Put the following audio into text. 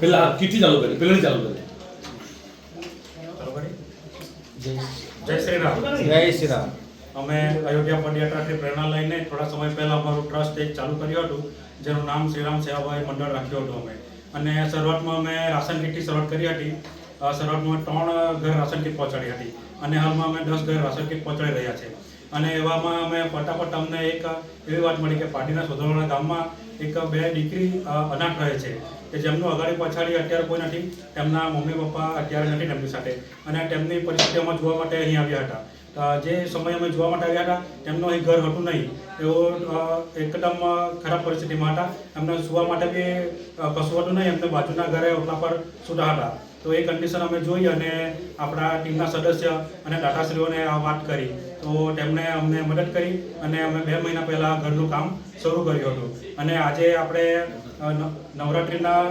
પેલા કીટી ચાલુ કરી પેલાની ચાલુ કરી જય શ્રી રામ. જય શ્રી રામ. અમે અયોધ્યા પદયાત્રાથી પ્રેરણા લઈને થોડા સમય પહેલા અમારું ટ્રસ્ટ એક ચાલુ કર્યું હતું જેનું નામ શ્રીરામ સેવાભાઈ મંડળ રાખ્યું હતું અમે. અને શરૂઆતમાં અમે રાશન કીટથી શરૂઆત કરી હતી. શરૂઆતમાં ત્રણ ઘર રાશન કીટ પહોંચાડી હતી. અને હાલમાં અમે દસ ઘર રાશન કીટ પહોંચાડી રહ્યા છે. અને એવામાં અમે ફટાફટ અમને એક એવી વાત મળી કે પાટીના સોધવાળા ગામમાં એક બે દીકરી અનાથ રહે છે. કે જેમનું અગાડી પછાડી અત્યારે કોઈ નથી, તેમના મમ્મી પપ્પા અત્યારે નથી તેમની સાથે. અને તેમની પરિસ્થિતિ અમે જોવા માટે અહીં આવ્યા હતા. જે સમય અમે જોવા માટે આવ્યા હતા, તેમનું અહીં ઘર હતું નહીં. તેઓ એકદમ ખરાબ પરિસ્થિતિમાં હતા. એમને સુવા માટે બી કશું હતું નહીં. એમને બાજુના ઘરે ઓટલા પર સૂતા હતા. તો એ કન્ડિશન અમે જોઈ અને આપણા ટીમના સદસ્ય અને દાતાશ્રીઓને આ વાત કરી. તો તેમણે અમને મદદ કરી અને અમે બે મહિના પહેલાં ઘરનું કામ શરૂ કર્યું હતું. અને આજે આપણે નવરાત્રિના